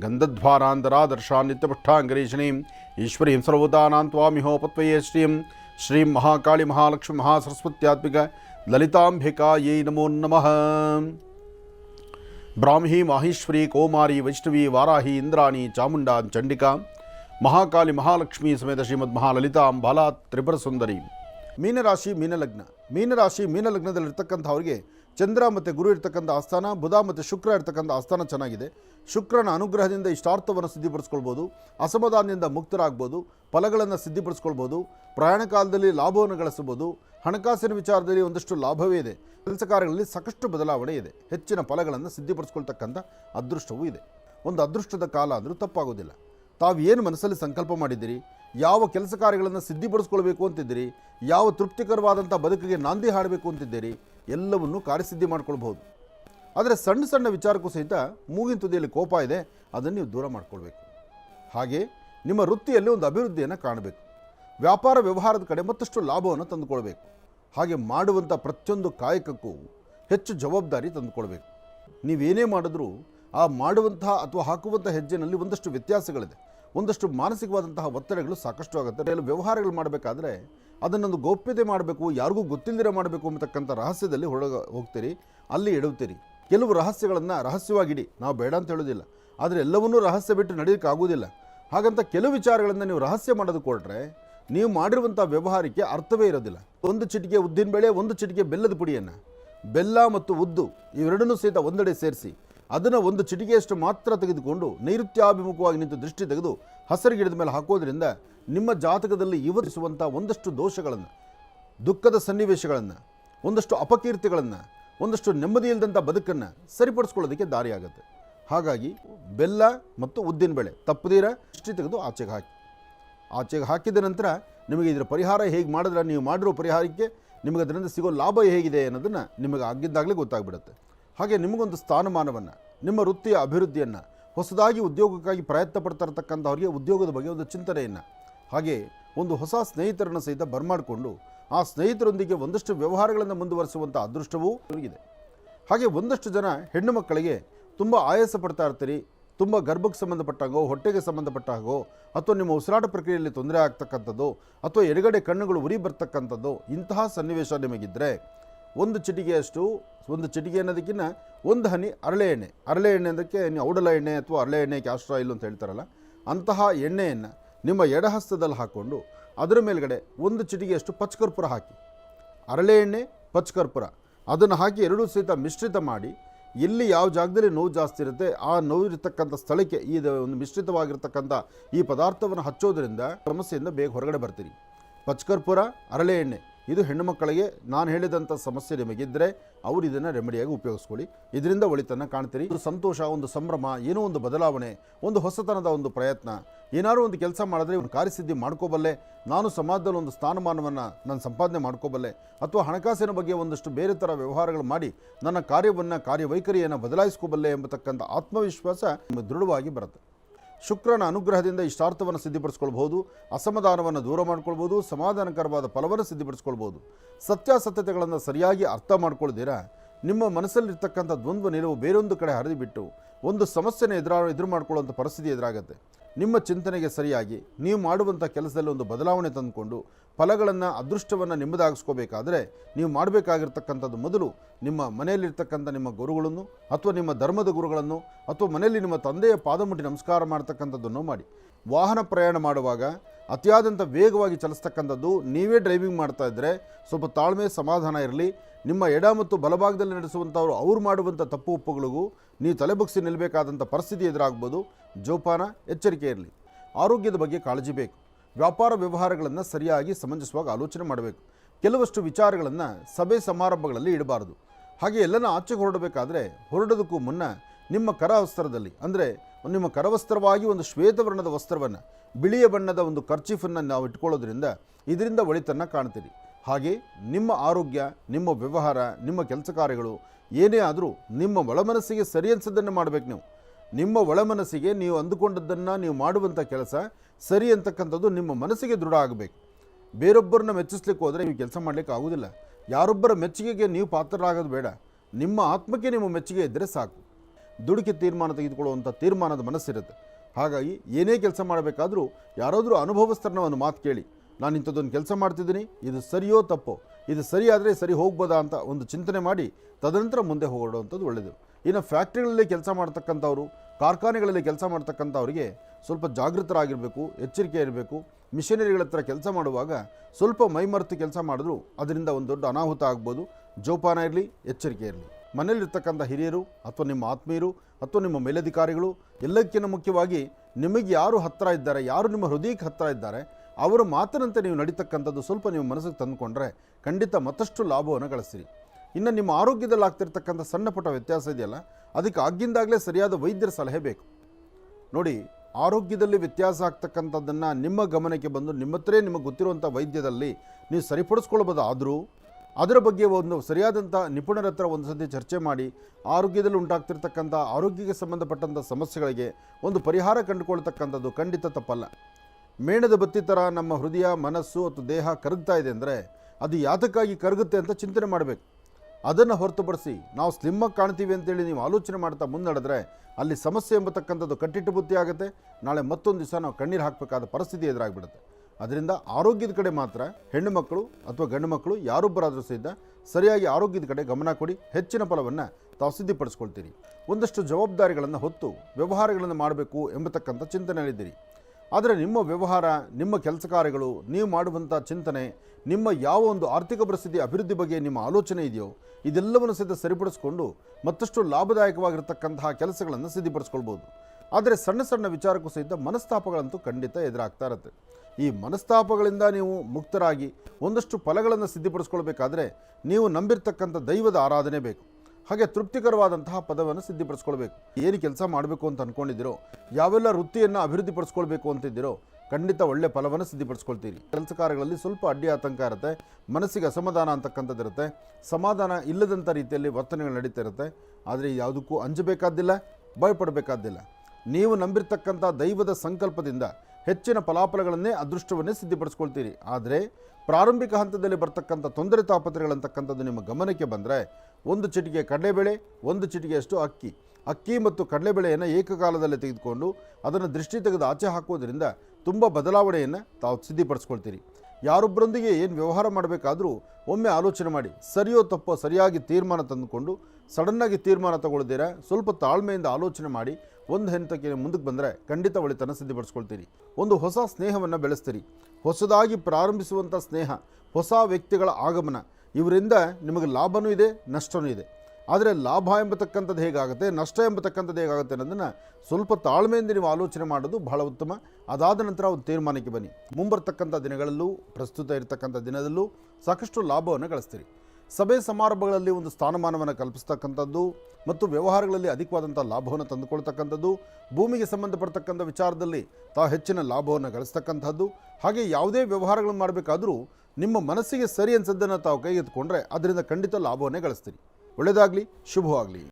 ಗಂಧಧ್ವಾರಾಂಧರಾದರ್ಶಾ ನಿತ್ಯಪುಷ್ಟಾಂಗರೀಷಣೀಂ ಈಶ್ವರೀಂ ಸರ್ವದಾನಾಂ ತ್ವಾಮಿಹೋಪತ್ವಯೇ ಶ್ರೀಂ ಶ್ರೀಂ ಮಹಾಕಾಳಿ ಮಹಾಲಕ್ಷ್ಮಿ ಮಹಾಸರಸ್ವತ್ಯಾತ್ಮಿಕ ಲಲಿತಾಂಬಿಕಾಯೈ ನಮೋ ನಮಃ ಬ್ರಾಹ್ಮಿ ಮಾಹೇಶ್ವರಿ ಕೌಮಾರಿ ವೈಷ್ಣವಿ ವಾರಾಹಿ ಇಂದ್ರಾಣಿ ಚಾಮುಂಡಾ ಚಂಡಿಕಾ ಮಹಾಕಾಳಿ ಮಹಾಲಕ್ಷ್ಮಿ ಸಮೇತ ಶ್ರೀಮದ್ ಮಹಾಲಲಿತಾಂ ಬಾಲಾ ತ್ರಿಪುರ ಸುಂದರಿ ಮೀನರಾಶಿ ಮೀನಲಗ್ನ ಮೀನರಾಶಿ ಮೀನಲಗ್ನದಲ್ಲಿರ್ತಕ್ಕಂಥವ್ರಿಗೆ ಚಂದ್ರ ಮತ್ತು ಗುರು ಇರ್ತಕ್ಕಂಥ ಆಸ್ಥಾನ, ಬುಧ ಮತ್ತು ಶುಕ್ರ ಇರ್ತಕ್ಕಂಥ ಆಸ್ಥಾನ ಚೆನ್ನಾಗಿದೆ. ಶುಕ್ರನ ಅನುಗ್ರಹದಿಂದ ಇಷ್ಟಾರ್ಥವನ್ನು ಸಿದ್ಧಿಪಡಿಸ್ಕೊಳ್ಬೋದು, ಅಸಮಾಧಾನದಿಂದ ಮುಕ್ತರಾಗ್ಬೋದು, ಫಲಗಳನ್ನು ಸಿದ್ಧಿಪಡಿಸ್ಕೊಳ್ಬೋದು, ಪ್ರಯಾಣ ಕಾಲದಲ್ಲಿ ಲಾಭವನ್ನು ಗಳಿಸಬಹುದು, ಹಣಕಾಸಿನ ವಿಚಾರದಲ್ಲಿ ಒಂದಷ್ಟು ಲಾಭವೇ ಇದೆ. ಕೆಲಸ ಕಾರ್ಯಗಳಲ್ಲಿ ಸಾಕಷ್ಟು ಬದಲಾವಣೆ ಇದೆ. ಹೆಚ್ಚಿನ ಫಲಗಳನ್ನು ಸಿದ್ಧಿಪಡಿಸ್ಕೊಳ್ತಕ್ಕಂಥ ಅದೃಷ್ಟವೂ ಇದೆ. ಒಂದು ಅದೃಷ್ಟದ ಕಾಲ ಅಂದರೂ ತಪ್ಪಾಗೋದಿಲ್ಲ. ತಾವು ಏನು ಮನಸ್ಸಲ್ಲಿ ಸಂಕಲ್ಪ ಮಾಡಿದ್ದೀರಿ? ಯಾವ ಕೆಲಸ ಕಾರ್ಯಗಳನ್ನು ಸಿದ್ಧಿಪಡಿಸ್ಕೊಳ್ಬೇಕು ಅಂತಿದ್ದೀರಿ? ಯಾವ ತೃಪ್ತಿಕರವಾದಂಥ ಬದುಕಿಗೆ ನಾಂದಿ ಹಾಡಬೇಕು ಅಂತಿದ್ದೀರಿ? ಎಲ್ಲವನ್ನೂ ಕಾರ್ಯಸಿದ್ಧಿ ಮಾಡ್ಕೊಳ್ಬಹುದು. ಆದರೆ ಸಣ್ಣ ಸಣ್ಣ ವಿಚಾರಕ್ಕೂ ಸಹಿತ ಮೂಗಿನ ತುದಿಯಲ್ಲಿ ಕೋಪ ಇದೆ, ಅದನ್ನು ನೀವು ದೂರ ಮಾಡಿಕೊಳ್ಬೇಕು. ಹಾಗೆ ನಿಮ್ಮ ವೃತ್ತಿಯಲ್ಲಿ ಒಂದು ಅಭಿವೃದ್ಧಿಯನ್ನು ಕಾಣಬೇಕು. ವ್ಯಾಪಾರ ವ್ಯವಹಾರದ ಕಡೆ ಮತ್ತಷ್ಟು ಲಾಭವನ್ನು ತಂದುಕೊಳ್ಬೇಕು. ಹಾಗೆ ಮಾಡುವಂಥ ಪ್ರತಿಯೊಂದು ಕಾಯಕಕ್ಕೂ ಹೆಚ್ಚು ಜವಾಬ್ದಾರಿ ತಂದುಕೊಳ್ಬೇಕು. ನೀವೇನೇ ಮಾಡಿದ್ರೂ ಆ ಮಾಡುವಂತಹ ಅಥವಾ ಹಾಕುವಂಥ ಹೆಜ್ಜೆನಲ್ಲಿ ಒಂದಷ್ಟು ವ್ಯತ್ಯಾಸಗಳಿದೆ. ಒಂದಷ್ಟು ಮಾನಸಿಕವಾದಂತಹ ಒತ್ತಡಗಳು ಸಾಕಷ್ಟು ಆಗುತ್ತೆ. ಕೆಲವು ವ್ಯವಹಾರಗಳು ಮಾಡಬೇಕಾದ್ರೆ ಅದನ್ನೊಂದು ಗೌಪ್ಯತೆ ಮಾಡಬೇಕು, ಯಾರಿಗೂ ಗೊತ್ತಿಲ್ಲದಿರ ಮಾಡಬೇಕು ಅಂತಕ್ಕಂಥ ರಹಸ್ಯದಲ್ಲಿ ಹೊರಗ ಹೋಗ್ತೀರಿ, ಅಲ್ಲಿ ಎಡುತ್ತೀರಿ ಕೆಲವು ರಹಸ್ಯಗಳನ್ನು ರಹಸ್ಯವಾಗಿಡಿ. ನಾವು ಬೇಡ ಅಂತ ಹೇಳೋದಿಲ್ಲ. ಆದರೆ ಎಲ್ಲವನ್ನೂ ರಹಸ್ಯ ಬಿಟ್ಟು ನಡೆಯೋಕೆ ಆಗೋದಿಲ್ಲ ಹಾಗಂತ ಕೆಲವು ವಿಚಾರಗಳನ್ನು ನೀವು ರಹಸ್ಯ ಮಾಡೋದು ಕೊಟ್ಟರೆ ನೀವು ಮಾಡಿರುವಂಥ ವ್ಯವಹಾರಕ್ಕೆ ಅರ್ಥವೇ ಇರೋದಿಲ್ಲ. ಒಂದು ಚಿಟಿಕೆ ಉದ್ದಿನ ಬೆಳೆ, ಒಂದು ಚಿಟಿಕೆ ಬೆಲ್ಲದ ಪುಡಿಯನ್ನು. ಬೆಲ್ಲ ಮತ್ತು ಉದ್ದು ಇವೆರಡನ್ನೂ ಸಹಿತ ಒಂದೆಡೆ ಸೇರಿಸಿ. ಅದನ್ನು ಒಂದು ಚಿಟಿಕೆಯಷ್ಟು ಮಾತ್ರ ತೆಗೆದುಕೊಂಡು ನೈಋತ್ಯಾಭಿಮುಖವಾಗಿ ನಿಂತು ದೃಷ್ಟಿ ತೆಗೆದು ಹಸಿರು ಗಿಡದ ಮೇಲೆ ಹಾಕೋದ್ರಿಂದ ನಿಮ್ಮ ಜಾತಕದಲ್ಲಿ ಇವರಿಸುವಂಥ ಒಂದಷ್ಟು ದೋಷಗಳನ್ನು, ದುಃಖದ ಸನ್ನಿವೇಶಗಳನ್ನು, ಒಂದಷ್ಟು ಅಪಕೀರ್ತಿಗಳನ್ನು, ಒಂದಷ್ಟು ನೆಮ್ಮದಿ ಇಲ್ಲದಂಥ ಬದುಕನ್ನು ಸರಿಪಡಿಸ್ಕೊಳ್ಳೋದಕ್ಕೆ ದಾರಿಯಾಗುತ್ತೆ. ಹಾಗಾಗಿ ಬೆಲ್ಲ ಮತ್ತು ಉದ್ದಿನ ಬೆಳೆ ತಪ್ಪದೀರ ದೃಷ್ಟಿ ತೆಗೆದು ಆಚೆಗೆ ಹಾಕಿ. ಆಚೆಗೆ ಹಾಕಿದ ನಂತರ ನಿಮಗೆ ಇದರ ಪರಿಹಾರ ಹೇಗೆ ಮಾಡಿದ್ರೆ, ನೀವು ಮಾಡಿರೋ ಪರಿಹಾರಕ್ಕೆ ನಿಮಗೆ ಅದರಿಂದ ಸಿಗೋ ಲಾಭ ಹೇಗಿದೆ ಅನ್ನೋದನ್ನು ನಿಮಗೆ ಆಗಿದ್ದಾಗಲೇ ಗೊತ್ತಾಗ್ಬಿಡುತ್ತೆ. ಹಾಗೆ ನಿಮಗೊಂದು ಸ್ಥಾನಮಾನವನ್ನು, ನಿಮ್ಮ ವೃತ್ತಿಯ ಅಭಿವೃದ್ಧಿಯನ್ನು, ಹೊಸದಾಗಿ ಉದ್ಯೋಗಕ್ಕಾಗಿ ಪ್ರಯತ್ನ ಪಡ್ತಾ ಉದ್ಯೋಗದ ಬಗ್ಗೆ ಒಂದು ಚಿಂತನೆಯನ್ನು, ಹಾಗೆ ಒಂದು ಹೊಸ ಸ್ನೇಹಿತರನ್ನು ಸಹಿತ ಬರ್ಮಾಡಿಕೊಂಡು ಆ ಸ್ನೇಹಿತರೊಂದಿಗೆ ಒಂದಷ್ಟು ವ್ಯವಹಾರಗಳನ್ನು ಮುಂದುವರಿಸುವಂಥ ಅದೃಷ್ಟವೂ ಇದೆ ಹಾಗೆ ಒಂದಷ್ಟು ಜನ ಹೆಣ್ಣು ಮಕ್ಕಳಿಗೆ ತುಂಬ ಆಯಾಸ ಪಡ್ತಾ ಇರ್ತೀರಿ, ತುಂಬ ಗರ್ಭಕ್ಕೆ ಸಂಬಂಧಪಟ್ಟಾಗೋ, ಹೊಟ್ಟೆಗೆ ಸಂಬಂಧಪಟ್ಟ ಹಾಗೋ ಅಥವಾ ನಿಮ್ಮ ಉಸಿರಾಟ ಪ್ರಕ್ರಿಯೆಯಲ್ಲಿ ತೊಂದರೆ ಆಗ್ತಕ್ಕಂಥದ್ದು, ಅಥವಾ ಎಡಗಡೆ ಕಣ್ಣುಗಳು ಉರಿ ಬರ್ತಕ್ಕಂಥದ್ದು, ಇಂತಹ ಸನ್ನಿವೇಶ ನಿಮಗಿದ್ದರೆ ಒಂದು ಚಿಟಿಕೆಯಷ್ಟು ಒಂದು ಚಿಟಿಕೆ ಅನ್ನೋದಕ್ಕಿಂತ ಒಂದು ಹನಿ, ಅರಳೆ ಎಣ್ಣೆ. ಅರಳೆ ಎಣ್ಣೆ ಅದಕ್ಕೆ ನೀವು ಔಡಲ ಎಣ್ಣೆ ಅಥವಾ ಅರಳೆ ಎಣ್ಣೆ ಕ್ಯಾಸ್ಟ್ರ್ ಆಯಿಲ್ ಅಂತ ಹೇಳ್ತಾರಲ್ಲ, ಅಂತಹ ಎಣ್ಣೆಯನ್ನು ನಿಮ್ಮ ಎಡಹಸ್ತದಲ್ಲಿ ಹಾಕ್ಕೊಂಡು ಅದರ ಮೇಲ್ಗಡೆ ಒಂದು ಚಿಟಿಗೆಯಷ್ಟು ಪಚ್ಕರ್ಪುರ ಹಾಕಿ. ಅರಳೆ ಎಣ್ಣೆ, ಪಚ್ಕರ್ಪುರ. ಅದನ್ನು ಹಾಕಿ ಎರಡೂ ಸಹಿತ ಮಿಶ್ರಿತ ಮಾಡಿ, ಎಲ್ಲಿ ಯಾವ ಜಾಗದಲ್ಲಿ ನೋವು ಜಾಸ್ತಿ ಇರುತ್ತೆ, ಆ ನೋವು ಇರತಕ್ಕಂಥ ಸ್ಥಳಕ್ಕೆ ಈ ಒಂದು ಮಿಶ್ರಿತವಾಗಿರ್ತಕ್ಕಂಥ ಈ ಪದಾರ್ಥವನ್ನು ಹಚ್ಚೋದ್ರಿಂದ ಸಮಸ್ಯೆಯಿಂದ ಬೇಗ ಹೊರಗಡೆ ಬರ್ತೀರಿ. ಪಚ್ಕರ್ಪುರ, ಅರಳೆ ಎಣ್ಣೆ. ಇದು ಹೆಣ್ಣು ಮಕ್ಕಳಿಗೆ ನಾನು ಹೇಳಿದಂಥ ಸಮಸ್ಯೆ ನಿಮಗಿದ್ದರೆ ಅವರು ಇದನ್ನು ರೆಮಿಡಿಯಾಗಿ ಉಪಯೋಗಿಸ್ಕೊಳ್ಳಿ. ಇದರಿಂದ ಒಳಿತನ್ನು ಕಾಣ್ತೀರಿ. ಒಂದು ಸಂತೋಷ, ಒಂದು ಸಂಭ್ರಮ, ಏನೋ ಒಂದು ಬದಲಾವಣೆ, ಒಂದು ಹೊಸತನದ ಒಂದು ಪ್ರಯತ್ನ. ಏನಾದರೂ ಒಂದು ಕೆಲಸ ಮಾಡಿದ್ರೆ ಒಂದು ಕಾರ್ಯಸಿದ್ಧಿ ಮಾಡ್ಕೋಬಲ್ಲೆ. ನಾನು ಸಮಾಜದಲ್ಲಿ ಒಂದು ಸ್ಥಾನಮಾನವನ್ನು ನಾನು ಸಂಪಾದನೆ ಮಾಡ್ಕೋಬಲ್ಲೆ. ಅಥವಾ ಹಣಕಾಸಿನ ಬಗ್ಗೆ ಒಂದಷ್ಟು ಬೇರೆ ಥರ ವ್ಯವಹಾರಗಳು ಮಾಡಿ ನನ್ನ ಕಾರ್ಯವನ್ನು, ಕಾರ್ಯವೈಖರಿಯನ್ನು ಬದಲಾಯಿಸ್ಕೋಬಲ್ಲೆ ಎಂಬತಕ್ಕಂಥ ಆತ್ಮವಿಶ್ವಾಸ ನಿಮಗೆ ದೃಢವಾಗಿ ಬರುತ್ತೆ. ಶುಕ್ರನ ಅನುಗ್ರಹದಿಂದ ಇಷ್ಟಾರ್ಥವನ್ನು ಸಿದ್ಧಿಪಡಿಸ್ಕೊಳ್ಬೋದು ಅಸಮಾಧಾನವನ್ನು ದೂರ ಮಾಡ್ಕೊಳ್ಬೋದು ಸಮಾಧಾನಕರವಾದ ಫಲವನ್ನು ಸಿದ್ಧಿಪಡಿಸ್ಕೊಳ್ಬೋದು ಸತ್ಯಾಸತ್ಯತೆಗಳನ್ನು ಸರಿಯಾಗಿ ಅರ್ಥ ಮಾಡ್ಕೊಳ್ದಿರ, ನಿಮ್ಮ ಮನಸ್ಸಲ್ಲಿರ್ತಕ್ಕಂಥ ದ್ವಂದ್ವ ನಿಲುವು ಬೇರೊಂದು ಕಡೆ ಹರಿದುಬಿಟ್ಟು ಒಂದು ಸಮಸ್ಯೆನ ಎದುರ ಎದುರು ಮಾಡ್ಕೊಳ್ಳುವಂಥ ಪರಿಸ್ಥಿತಿ ಎದುರಾಗುತ್ತೆ. ನಿಮ್ಮ ಚಿಂತನೆಗೆ ಸರಿಯಾಗಿ, ನೀವು ಮಾಡುವಂಥ ಕೆಲಸದಲ್ಲಿ ಒಂದು ಬದಲಾವಣೆ ತಂದುಕೊಂಡು, ಫಲಗಳನ್ನು, ಅದೃಷ್ಟವನ್ನು ನಿಮ್ಮದಾಗಿಸ್ಕೋಬೇಕಾದ್ರೆ, ನೀವು ಮಾಡಬೇಕಾಗಿರ್ತಕ್ಕಂಥದ್ದು ಮೊದಲು ನಿಮ್ಮ ಮನೆಯಲ್ಲಿರ್ತಕ್ಕಂಥ ನಿಮ್ಮ ಗುರುಗಳನ್ನು ಅಥವಾ ನಿಮ್ಮ ಧರ್ಮದ ಗುರುಗಳನ್ನು ಅಥವಾ ಮನೆಯಲ್ಲಿ ನಿಮ್ಮ ತಂದೆಯ ಪಾದಮುಟ್ಟಿ ನಮಸ್ಕಾರ ಮಾಡ್ತಕ್ಕಂಥದ್ದನ್ನು ಮಾಡಿ. ವಾಹನ ಪ್ರಯಾಣ ಮಾಡುವಾಗ ಅತಿಯಾದಂಥ ವೇಗವಾಗಿ ಚಲಿಸ್ತಕ್ಕಂಥದ್ದು ನೀವೇ ಡ್ರೈವಿಂಗ್ ಮಾಡ್ತಾ ಇದ್ದರೆ ಸ್ವಲ್ಪ ತಾಳ್ಮೆ, ಸಮಾಧಾನ ಇರಲಿ. ನಿಮ್ಮ ಎಡ ಮತ್ತು ಬಲಭಾಗದಲ್ಲಿ ನಡೆಸುವಂಥವ್ರು ಅವ್ರು ಮಾಡುವಂಥ ತಪ್ಪು ಒಪ್ಪುಗಳಿಗೂ ನೀವು ತಲೆಬಗ್ಸಿ ನಿಲ್ಲಬೇಕಾದಂಥ ಪರಿಸ್ಥಿತಿ ಎದುರಾಗ್ಬೋದು. ಜೋಪಾನ, ಎಚ್ಚರಿಕೆ ಇರಲಿ. ಆರೋಗ್ಯದ ಬಗ್ಗೆ ಕಾಳಜಿ ಬೇಕು. ವ್ಯಾಪಾರ ವ್ಯವಹಾರಗಳನ್ನು ಸರಿಯಾಗಿ ಸಮಂಜಸವಾಗಿ ಆಲೋಚನೆ ಮಾಡಬೇಕು. ಕೆಲವಷ್ಟು ವಿಚಾರಗಳನ್ನು ಸಭೆ ಸಮಾರಂಭಗಳಲ್ಲಿ ಇಡಬಾರದು. ಹಾಗೆ ಎಲ್ಲನ ಆಚೆಗೆ ಹೊರಡಬೇಕಾದ್ರೆ ಹೊರಡೋದಕ್ಕೂ ಮುನ್ನ ನಿಮ್ಮ ಕರವಸ್ತ್ರದಲ್ಲಿ, ಅಂದರೆ ನಿಮ್ಮ ಕರವಸ್ತ್ರವಾಗಿ ಒಂದು ಶ್ವೇತವರ್ಣದ ವಸ್ತ್ರವನ್ನು, ಬಿಳಿಯ ಬಣ್ಣದ ಒಂದು ಕರ್ಚೀಫನ್ನು ನಾವು ಇಟ್ಕೊಳ್ಳೋದ್ರಿಂದ ಇದರಿಂದ ಒಳಿತನ್ನು ಕಾಣ್ತೀರಿ. ಹಾಗೆ ನಿಮ್ಮ ಆರೋಗ್ಯ, ನಿಮ್ಮ ವ್ಯವಹಾರ, ನಿಮ್ಮ ಕೆಲಸ ಕಾರ್ಯಗಳು, ಏನೇ ಆದರೂ ನಿಮ್ಮ ಒಳಮನಸ್ಸಿಗೆ ಸರಿ ಅನ್ಸದನ್ನು ಮಾಡಬೇಕು ನೀವು. ನಿಮ್ಮ ಒಳಮನಸ್ಸಿಗೆ ನೀವು ಅಂದುಕೊಂಡದ್ದನ್ನು ನೀವು ಮಾಡುವಂಥ ಕೆಲಸ ಸರಿ ಅಂತಕ್ಕಂಥದ್ದು ನಿಮ್ಮ ಮನಸ್ಸಿಗೆ ದೃಢ ಆಗಬೇಕು. ಬೇರೊಬ್ಬರನ್ನ ಮೆಚ್ಚಿಸ್ಲಿಕ್ಕೆ ಹೋದರೆ ನೀವು ಕೆಲಸ ಮಾಡಲಿಕ್ಕೆ ಆಗೋದಿಲ್ಲ. ಯಾರೊಬ್ಬರ ಮೆಚ್ಚುಗೆಗೆ ನೀವು ಪಾತ್ರರಾಗೋದು ಬೇಡ. ನಿಮ್ಮ ಆತ್ಮಕ್ಕೆ ನಿಮ್ಮ ಮೆಚ್ಚುಗೆ ಇದ್ದರೆ ಸಾಕು. ದುಡುಕಿ ತೀರ್ಮಾನ ತೆಗೆದುಕೊಳ್ಳುವಂಥ ತೀರ್ಮಾನದ ಮನಸ್ಸಿರುತ್ತೆ. ಹಾಗಾಗಿ ಏನೇ ಕೆಲಸ ಮಾಡಬೇಕಾದರೂ ಯಾರಾದರೂ ಅನುಭವಸ್ಥರನ್ನ ಒಂದು ಮಾತು ಕೇಳಿ, ನಾನು ಇಂಥದ್ದೊಂದು ಕೆಲಸ ಮಾಡ್ತಿದ್ದೀನಿ, ಇದು ಸರಿಯೋ ತಪ್ಪೋ, ಇದು ಸರಿಯಾದರೆ ಸರಿ ಹೋಗ್ಬೋದಾ ಅಂತ ಒಂದು ಚಿಂತನೆ ಮಾಡಿ ತದನಂತರ ಮುಂದೆ ಹೊರಡುವಂಥದ್ದು ಒಳ್ಳೆಯದು. ಇನ್ನು ಫ್ಯಾಕ್ಟ್ರಿಗಳಲ್ಲಿ ಕೆಲಸ ಮಾಡ್ತಕ್ಕಂಥವ್ರು, ಕಾರ್ಖಾನೆಗಳಲ್ಲಿ ಕೆಲಸ ಮಾಡ್ತಕ್ಕಂಥವ್ರಿಗೆ ಸ್ವಲ್ಪ ಜಾಗೃತರಾಗಿರಬೇಕು, ಎಚ್ಚರಿಕೆ ಇರಬೇಕು. ಮಿಷನರಿಗಳ ಹತ್ರ ಕೆಲಸ ಮಾಡುವಾಗ ಸ್ವಲ್ಪ ಮೈಮರೆತು ಕೆಲಸ ಮಾಡಿದ್ರು ಅದರಿಂದ ಒಂದು ದೊಡ್ಡ ಅನಾಹುತ ಆಗ್ಬೋದು. ಜೋಪಾನ ಇರಲಿ, ಎಚ್ಚರಿಕೆ ಇರಲಿ. ಮನೇಲಿರ್ತಕ್ಕಂಥ ಹಿರಿಯರು ಅಥವಾ ನಿಮ್ಮ ಆತ್ಮೀಯರು ಅಥವಾ ನಿಮ್ಮ ಮೇಲಧಿಕಾರಿಗಳು, ಎಲ್ಲಕ್ಕಿಂತ ಮುಖ್ಯವಾಗಿ ನಿಮಗೆ ಯಾರು ಹತ್ತಿರ ಇದ್ದಾರೆ, ಯಾರು ನಿಮ್ಮ ಹೃದಯಕ್ಕೆ ಹತ್ತಿರ ಇದ್ದಾರೆ, ಅವರ ಮಾತಿನಂತೆ ನೀವು ನಡೀತಕ್ಕಂಥದ್ದು ಸ್ವಲ್ಪ ನೀವು ಮನಸ್ಸಿಗೆ ತಂದುಕೊಂಡ್ರೆ ಖಂಡಿತ ಮತ್ತಷ್ಟು ಲಾಭವನ್ನು ಗಳಿಸ್ತೀರಿ. ಇನ್ನು ನಿಮ್ಮ ಆರೋಗ್ಯದಲ್ಲಿ ಆಗ್ತಿರ್ತಕ್ಕಂಥ ಸಣ್ಣ ಪುಟ್ಟ ವ್ಯತ್ಯಾಸ ಇದೆಯಲ್ಲ, ಅದಕ್ಕೆ ಆಗಿಂದಾಗಲೇ ಸರಿಯಾದ ವೈದ್ಯರ ಸಲಹೆ ಬೇಕು. ನೋಡಿ, ಆರೋಗ್ಯದಲ್ಲಿ ವ್ಯತ್ಯಾಸ ಆಗ್ತಕ್ಕಂಥದ್ದನ್ನು ನಿಮ್ಮ ಗಮನಕ್ಕೆ ಬಂದು ನಿಮ್ಮ ಹತ್ರೇ ನಿಮಗೆ ಗೊತ್ತಿರುವಂಥ ವೈದ್ಯದಲ್ಲಿ ನೀವು ಸರಿಪಡಿಸ್ಕೊಳ್ಬೋದು ಆದರೂ? ಅದರ ಬಗ್ಗೆ ಒಂದು ಸರಿಯಾದಂಥ ನಿಪುಣರ ಹತ್ರ ಒಂದು ಸತಿ ಚರ್ಚೆ ಮಾಡಿ ಆರೋಗ್ಯದಲ್ಲಿ ಉಂಟಾಗ್ತಿರ್ತಕ್ಕಂಥ ಆರೋಗ್ಯಕ್ಕೆ ಸಂಬಂಧಪಟ್ಟಂಥ ಸಮಸ್ಯೆಗಳಿಗೆ ಒಂದು ಪರಿಹಾರ ಕಂಡುಕೊಳ್ತಕ್ಕಂಥದ್ದು ಖಂಡಿತ ತಪ್ಪಲ್ಲ. ಮೇಣದ ಬತ್ತಿ ಥರ ನಮ್ಮ ಹೃದಯ, ಮನಸ್ಸು ಅಥವಾ ದೇಹ ಕರಗ್ತಾ ಇದೆ ಅಂದರೆ ಅದು ಯಾತಕ್ಕಾಗಿ ಕರಗುತ್ತೆ ಅಂತ ಚಿಂತನೆ ಮಾಡಬೇಕು. ಅದನ್ನು ಹೊರತುಪಡಿಸಿ ನಾವು ಸ್ಲಿಮ್ಮಾಗಿ ಕಾಣ್ತೀವಿ ಅಂತೇಳಿ ನೀವು ಆಲೋಚನೆ ಮಾಡ್ತಾ ಮುನ್ನಡೆದ್ರೆ ಅಲ್ಲಿ ಸಮಸ್ಯೆ ಎಂಬತಕ್ಕಂಥದ್ದು ಕಟ್ಟಿಟ್ಟು ಬುತ್ತಿ ಆಗುತ್ತೆ. ನಾಳೆ ಮತ್ತೊಂದು ದಿವಸ ನಾವು ಕಣ್ಣೀರು ಹಾಕಬೇಕಾದ ಪರಿಸ್ಥಿತಿ ಎದುರಾಗ್ಬಿಡುತ್ತೆ. ಅದರಿಂದ ಆರೋಗ್ಯದ ಕಡೆ ಮಾತ್ರ ಹೆಣ್ಣು ಮಕ್ಕಳು ಅಥವಾ ಗಂಡು ಮಕ್ಕಳು ಯಾರೊಬ್ಬರಾದರೂ ಸಹಿತ ಸರಿಯಾಗಿ ಆರೋಗ್ಯದ ಕಡೆ ಗಮನ ಕೊಡಿ, ಹೆಚ್ಚಿನ ಫಲವನ್ನು ತಾವು ಸಿದ್ಧಿಪಡಿಸ್ಕೊಳ್ತೀರಿ. ಒಂದಷ್ಟು ಜವಾಬ್ದಾರಿಗಳನ್ನು ಹೊತ್ತು ವ್ಯವಹಾರಗಳನ್ನು ಮಾಡಬೇಕು ಎಂಬತಕ್ಕಂಥ ಚಿಂತನೆಯಲ್ಲಿದ್ದೀರಿ. ಆದರೆ ನಿಮ್ಮ ವ್ಯವಹಾರ, ನಿಮ್ಮ ಕೆಲಸ ಕಾರ್ಯಗಳು, ನೀವು ಮಾಡುವಂಥ ಚಿಂತನೆ, ನಿಮ್ಮ ಯಾವ ಒಂದು ಆರ್ಥಿಕ ಪರಿಸ್ಥಿತಿ, ಅಭಿವೃದ್ಧಿ ಬಗ್ಗೆ ನಿಮ್ಮ ಆಲೋಚನೆ ಇದೆಯೋ, ಇದೆಲ್ಲವನ್ನು ಸಹಿತ ಸರಿಪಡಿಸ್ಕೊಂಡು ಮತ್ತಷ್ಟು ಲಾಭದಾಯಕವಾಗಿರ್ತಕ್ಕಂತಹ ಕೆಲಸಗಳನ್ನು ಸಿದ್ಧಪಡಿಸ್ಕೊಳ್ಬೋದು. ಆದರೆ ಸಣ್ಣ ಸಣ್ಣ ವಿಚಾರಕ್ಕೂ ಸಹಿತ ಮನಸ್ತಾಪಗಳಂತೂ ಖಂಡಿತ ಎದುರಾಗ್ತಾ ಇರುತ್ತೆ. ಈ ಮನಸ್ತಾಪಗಳಿಂದ ನೀವು ಮುಕ್ತರಾಗಿ ಒಂದಷ್ಟು ಫಲಗಳನ್ನು ಸಿದ್ಧಿಪಡಿಸ್ಕೊಳ್ಬೇಕಾದ್ರೆ ನೀವು ನಂಬಿರ್ತಕ್ಕಂಥ ದೈವದ ಆರಾಧನೆ ಬೇಕು. ಹಾಗೆ ತೃಪ್ತಿಕರವಾದಂತಹ ಪದವನ್ನು ಸಿದ್ಧಿಪಡಿಸ್ಕೊಳ್ಬೇಕು. ಏನು ಕೆಲಸ ಮಾಡಬೇಕು ಅಂತ ಅಂದ್ಕೊಂಡಿದ್ದೀರೋ ಯಾವೆಲ್ಲ ವೃತ್ತಿಯನ್ನು ಅಭಿವೃದ್ಧಿಪಡಿಸ್ಕೊಳ್ಬೇಕು ಅಂತಿದ್ದೀರೋ, ಖಂಡಿತ ಒಳ್ಳೆ ಫಲವನ್ನು ಸಿದ್ಧಪಡಿಸ್ಕೊಳ್ತೀರಿ ಕೆಲಸ ಕಾರ್ಯಗಳಲ್ಲಿ ಸ್ವಲ್ಪ ಅಡ್ಡಿ ಆತಂಕ ಇರುತ್ತೆ, ಮನಸ್ಸಿಗೆ ಅಸಮಾಧಾನ ಅಂತಕ್ಕಂಥದ್ದು ಇರುತ್ತೆ, ಸಮಾಧಾನ ಇಲ್ಲದಂಥ ರೀತಿಯಲ್ಲಿ ವರ್ತನೆಗಳು ನಡೀತಾ ಇರುತ್ತೆ. ಆದರೆ ಯಾವುದಕ್ಕೂ ಅಂಜಬೇಕಾದ್ದಿಲ್ಲ, ಭಯಪಡಬೇಕಾದ್ದಿಲ್ಲ. ನೀವು ನಂಬಿರ್ತಕ್ಕಂಥ ದೈವದ ಸಂಕಲ್ಪದಿಂದ ಹೆಚ್ಚಿನ ಫಲಾಫಲಗಳನ್ನೇ ಅದೃಷ್ಟವನ್ನೇ ಸಿದ್ಧಪಡಿಸ್ಕೊಳ್ತೀರಿ. ಆದರೆ ಪ್ರಾರಂಭಿಕ ಹಂತದಲ್ಲಿ ಬರ್ತಕ್ಕಂಥ ತೊಂದರೆ ತಾಪತ್ರೆಗಳಂತಕ್ಕಂಥದ್ದು ನಿಮ್ಮ ಗಮನಕ್ಕೆ ಬಂದರೆ ಒಂದು ಚಿಟಿಕೆ ಕಡಲೆಬೇಳೆ, ಒಂದು ಚಿಟಿಕೆಯಷ್ಟು ಅಕ್ಕಿ. ಅಕ್ಕಿ ಮತ್ತು ಕಡಲೆಬೇಳೆಯನ್ನು ಏಕಕಾಲದಲ್ಲಿ ತೆಗೆದುಕೊಂಡು ಅದನ್ನು ದೃಷ್ಟಿ ತೆಗೆದು ಆಚೆ ಹಾಕೋದ್ರಿಂದ ತುಂಬ ಬದಲಾವಣೆಯನ್ನು ತಾವು ಸಿದ್ಧಿಪಡಿಸ್ಕೊಳ್ತೀರಿ. ಯಾರೊಬ್ಬರೊಂದಿಗೆ ಏನು ವ್ಯವಹಾರ ಮಾಡಬೇಕಾದರೂ ಒಮ್ಮೆ ಆಲೋಚನೆ ಮಾಡಿ, ಸರಿಯೋ ತಪ್ಪೋ ಸರಿಯಾಗಿ ತೀರ್ಮಾನ ತಂದುಕೊಂಡು, ಸಡನ್ನಾಗಿ ತೀರ್ಮಾನ ತಗೊಳ್ದಿರ ಸ್ವಲ್ಪ ತಾಳ್ಮೆಯಿಂದ ಆಲೋಚನೆ ಮಾಡಿ ಒಂದು ಹೆಂತಕ್ಕೆ ಮುಂದಕ್ಕೆ ಬಂದರೆ ಖಂಡಿತ ಒಳಿತನ ಸಿದ್ಧಪಡಿಸ್ಕೊಳ್ತೀರಿ. ಒಂದು ಹೊಸ ಸ್ನೇಹವನ್ನು ಬೆಳೆಸ್ತೀರಿ. ಹೊಸದಾಗಿ ಪ್ರಾರಂಭಿಸುವಂಥ ಸ್ನೇಹ, ಹೊಸ ವ್ಯಕ್ತಿಗಳ ಆಗಮನ, ಇವರಿಂದ ನಿಮಗೆ ಲಾಭನೂ ಇದೆ, ನಷ್ಟನೂ ಇದೆ. ಆದರೆ ಲಾಭ ಎಂಬತಕ್ಕಂಥದ್ದು ಹೇಗಾಗುತ್ತೆ, ನಷ್ಟ ಎಂಬತಕ್ಕಂಥದ್ದು ಹೇಗಾಗುತ್ತೆ ಅನ್ನೋದನ್ನು ಸ್ವಲ್ಪ ತಾಳ್ಮೆಯಿಂದ ನೀವು ಆಲೋಚನೆ ಮಾಡೋದು ಬಹಳ ಉತ್ತಮ. ಅದಾದ ನಂತರ ಒಂದು ತೀರ್ಮಾನಕ್ಕೆ ಬನ್ನಿ. ಮುಂಬರ್ತಕ್ಕಂಥ ದಿನಗಳಲ್ಲೂ, ಪ್ರಸ್ತುತ ಇರತಕ್ಕಂಥ ದಿನದಲ್ಲೂ ಸಾಕಷ್ಟು ಲಾಭವನ್ನು ಗಳಿಸ್ತೀರಿ. ಸಭೆ ಸಮಾರಂಭಗಳಲ್ಲಿ ಒಂದು ಸ್ಥಾನಮಾನವನ್ನು ಕಲ್ಪಿಸ್ತಕ್ಕಂಥದ್ದು ಮತ್ತು ವ್ಯವಹಾರಗಳಲ್ಲಿ ಅಧಿಕವಾದಂಥ ಲಾಭವನ್ನು ತಂದುಕೊಳ್ತಕ್ಕಂಥದ್ದು, ಭೂಮಿಗೆ ಸಂಬಂಧಪಡ್ತಕ್ಕಂಥ ವಿಚಾರದಲ್ಲಿ ತಾವು ಹೆಚ್ಚಿನ ಲಾಭವನ್ನು ಗಳಿಸ್ತಕ್ಕಂಥದ್ದು, ಹಾಗೆ ಯಾವುದೇ ವ್ಯವಹಾರಗಳನ್ನು ಮಾಡಬೇಕಾದರೂ ನಿಮ್ಮ ಮನಸ್ಸಿಗೆ ಸರಿ ಅನ್ಸದ್ದನ್ನು ತಾವು ಕೈಗೆತ್ತಿಕೊಂಡ್ರೆ ಅದರಿಂದ ಖಂಡಿತ ಲಾಭವನ್ನೇ ಗಳಿಸ್ತೀರಿ. ಒಳ್ಳೆಯದಾಗಲಿ, ಶುಭವಾಗಲಿ.